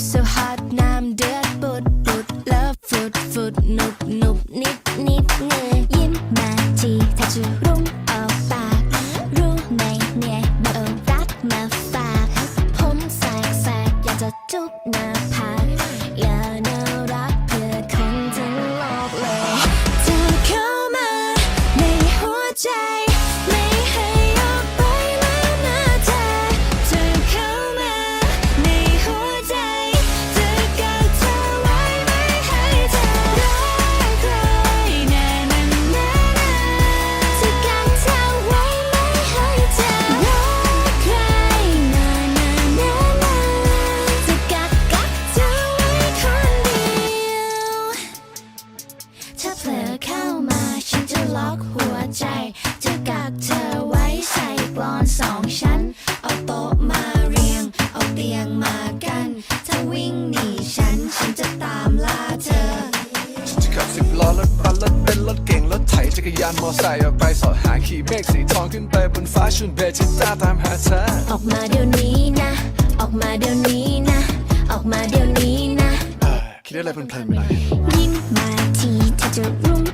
so hot, now I'm dead. But, but, love, foot, foot, nope, หัวใจ จะกักเธอไว้ใส่กลอนสองชั้น เอาโต๊ะมาเรียง เอาเตียงมากันถ้าวิ่งหนีฉัน ฉันจะตามล่าเธอ จะขับสิบล้อรถบัสรถเป็นซ์รถเก่งรถไถจักรยานมอไซค์ออกไปเสอหาขี่เมฆสีทองขึ้นไปบนฟ้าชุนเบจิต้าตามหาเธอออกมาเดี๋ยวนี้นะ ออกมาเดี๋ยวนี้นะ ออกมาเดี๋ยวนี้นะ เอ่อคิดอะไรเพลินๆไปหน่อย ยิ้มมาทีถ้าจะรุ่งอ